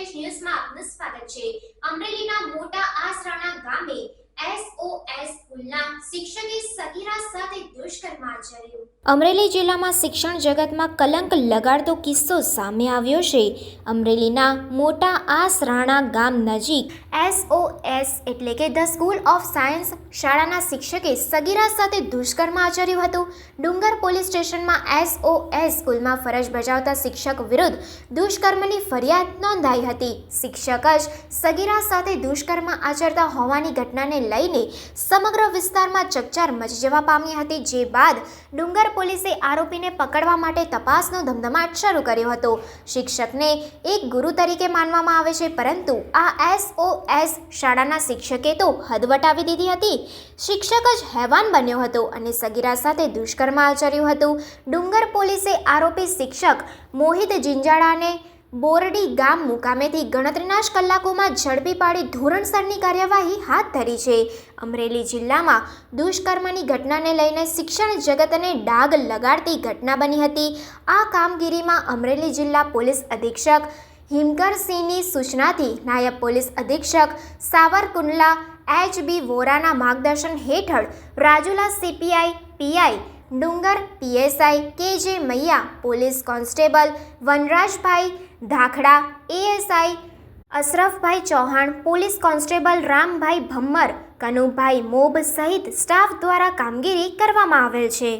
સંદેશ ન્યૂઝમાં આપનું સ્વાગત છે. અમરેલીના મોટા આસરાણા ગામે એસઓએસ સ્કૂલના શિક્ષકે સગીરા સાથે દુષ્કર્મ આચર્યું. અમરેલી જિલ્લામાં શિક્ષણ જગતમાં કલંક લગાડતો કિસ્સો સામે આવ્યો છે. અમરેલીના મોટા આસરાણા ગામ નજીક એસઓએસ એટલે કે ધ સ્કૂલ ઓફ સાયન્સ શાળાના શિક્ષકે સગીરા સાથે દુષ્કર્મ આચર્યું હતું. ડુંગર પોલીસ સ્ટેશનમાં એસઓએસ સ્કૂલમાં ફરજ બજાવતા શિક્ષક વિરુદ્ધ દુષ્કર્મની ફરિયાદ નોંધાઈ હતી. શિક્ષક જ સગીરા સાથે દુષ્કર્મ આચરતા હોવાની ઘટનાને લઈને સમગ્ર વિસ્તારમાં ચકચાર મચી જવા પામી હતી. જે બાદ ડુંગર પોલીસે આરોપીને પકડવા માટે તપાસનો ધમધમાટ શરૂ કર્યો હતો. શિક્ષકને એક ગુરુ તરીકે માનવામાં આવે છે, પરંતુ આ એસઓએસ શાળાના શિક્ષકે તો હદ વટાવી દીધી હતી. શિક્ષક જ હેવાન બન્યો હતો અને સગીરા સાથે દુષ્કર્મ આચર્યું હતું. ડુંગર પોલીસે આરોપી શિક્ષક મોહિત જિંજાળાને બોરડી ગામ મુકામેથી ગણતરીના કલાકોમાં ઝડપી પાડી ધોરણસરની કાર્યવાહી હાથ ધરી છે. અમરેલી જિલ્લામાં દુષ્કર્મની ઘટનાને લઈને શિક્ષણ જગતને ડાઘ લગાડતી ઘટના બની હતી. આ કામગીરીમાં અમરેલી જિલ્લા પોલીસ અધિક્ષક હિમકરસિંહની સૂચનાથી નાયબ પોલીસ અધિક્ષક સાવરકુંડલા એચ બી વોરાના માર્ગદર્શન હેઠળ Rajula CPI PI Dungar, PSI K J Maiya, police constable, Vanrajbhai Dhakhda, ASI Ashrafbhai Chauhan, police constable Rambhai Bhammar, Kanubhai mob સહિત સ્ટાફ દ્વારા કામગીરી કરવામાં આવેલ છે.